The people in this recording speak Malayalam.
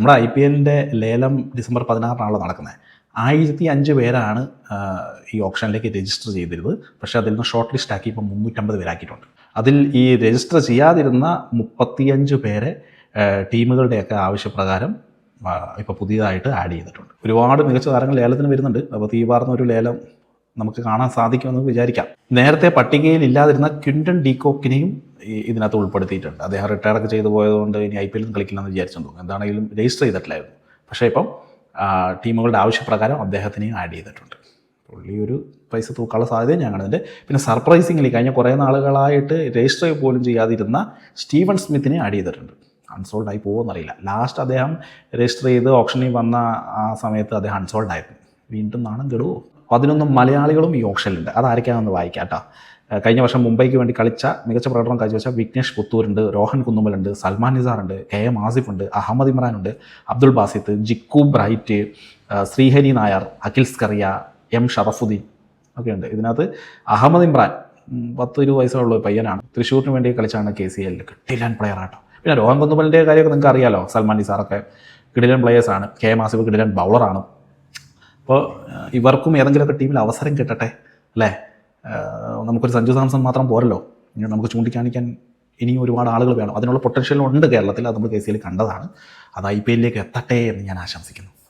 നമ്മുടെ ഐ പി എല്ലിന്റെ ലേലം ഡിസംബർ പതിനാറിനാണല്ലോ നടക്കുന്നത്. ആയിരത്തി അഞ്ച് പേരാണ് ഈ ഓപ്ഷനിലേക്ക് രജിസ്റ്റർ ചെയ്തിരുന്നത്. പക്ഷേ അതിൽ നിന്ന് ഷോർട്ട് ലിസ്റ്റ് ആക്കി ഇപ്പോൾ മുന്നൂറ്റമ്പത് പേരാക്കിയിട്ടുണ്ട്. അതിൽ ഈ രജിസ്റ്റർ ചെയ്യാതിരുന്ന മുപ്പത്തിയഞ്ച് പേരെ ടീമുകളുടെയൊക്കെ ആവശ്യപ്രകാരം ഇപ്പോൾ പുതിയതായിട്ട് ആഡ് ചെയ്തിട്ടുണ്ട്. ഒരുപാട് മികച്ച താരങ്ങൾ ലേലത്തിന് വരുന്നുണ്ട്. അപ്പോൾ തീപാർന്ന ഒരു ലേലം നമുക്ക് കാണാൻ സാധിക്കുമെന്ന് വിചാരിക്കാം. നേരത്തെ പട്ടികയിൽ ഇല്ലാതിരുന്ന ക്വിന്റൺ ഡീകോക്കിനെയും ഇതിനകത്ത് ഉൾപ്പെടുത്തിയിട്ടുണ്ട്. അദ്ദേഹം റിട്ടയറൊക്കെ ചെയ്തു പോയതുകൊണ്ട് ഇനി ഐ പി എല്ലും കളിക്കില്ലെന്ന് വിചാരിച്ചെന്ന് എന്താണെങ്കിലും രജിസ്റ്റർ ചെയ്തിട്ടില്ലായിരുന്നു. പക്ഷേ ഇപ്പം ടീമുകളുടെ ആവശ്യപ്രകാരം അദ്ദേഹത്തിനെയും ആഡ് ചെയ്തിട്ടുണ്ട്. പുള്ളി ഒരു പൈസ തൂക്കാനുള്ള സാധ്യത ഞാൻ കാണുന്നുണ്ട് പിന്നെ സർപ്രൈസിംഗ്ലി കഴിഞ്ഞ കുറേ നാളുകളായിട്ട് രജിസ്റ്റർ പോലും ചെയ്യാതിരുന്ന സ്റ്റീവൻ സ്മിത്തിനെ ആഡ് ചെയ്തിട്ടുണ്ട്. അൺസോൾഡ് ആയി പോകുമെന്നറിയില്ല ലാസ്റ്റ് അദ്ദേഹം രജിസ്റ്റർ ചെയ്ത് ഓപ്ഷനിൽ വന്ന ആ സമയത്ത് അദ്ദേഹം അൺസോൾഡ് ആയിരുന്നു. വീണ്ടും നാണം കെടുവോ? പതിനൊന്ന് മലയാളികളും ഈ ഓപ്ഷനിലുണ്ട്. അതായിരിക്കാമെന്ന് വായിക്കാം കേട്ടോ കഴിഞ്ഞ വർഷം മുംബൈക്ക് വേണ്ടി കളിച്ച മികച്ച പ്രകടനം കാഴ്ചവെച്ച വിഘ്നേഷ് പുത്തൂരുണ്ട് റോഹൻ കുന്നുമലുണ്ട് സൽമാൻ നിസാറുണ്ട് കെ എം ആസിഫ് ഉണ്ട് അഹമ്മദ് ഇമ്രാനുണ്ട് അബ്ദുൾ ബാസിത്ത് ജിക്കു ബ്രൈറ്റ് ശ്രീഹരി നായർ അഖിൽ സ്കറിയ എം ഷറഫുദ്ദീൻ ഒക്കെ ഉണ്ട് ഇതിനകത്ത് അഹമ്മദ് ഇമ്രാൻ പത്ത് ഇരുപത് വയസ്സുള്ള പയ്യനാണ്. തൃശ്ശൂരിന് വേണ്ടി കളിച്ചാണ് കെ സി എല്ലിൽ കിട്ടിലാൻ പ്ലെയർ ആട്ടോ. പിന്നെ രോഹൻ കുന്നുമലിന്റെ കാര്യമൊക്കെ നിങ്ങൾക്ക് അറിയാലോ സൽമാൻ നിസാറൊക്കെ കിടിലൻ പ്ലേയേഴ്സാണ് കെ എം ആസിഫ് കിടിലൻ ബൗളറാണ് അപ്പോൾ ഇവർക്കും ഏതെങ്കിലുമൊക്കെ ടീമിൽ അവസരം കിട്ടട്ടെ അല്ലേ? നമുക്കൊരു സഞ്ജു സാംസൺ മാത്രം പോരല്ലോ. നമുക്ക് ചൂണ്ടിക്കാണിക്കാൻ ഇനിയും ഒരുപാട് ആളുകൾ വേണം. അതിനുള്ള പൊട്ടൻഷ്യൽ ഉണ്ട് കേരളത്തിൽ. അത് നമ്മൾ കെ സി എല്ലിൽ കണ്ടതാണ്. അത് ഐ പി എല്ലിലേക്ക് എത്തട്ടെ എന്ന് ഞാൻ ആശംസിക്കുന്നു.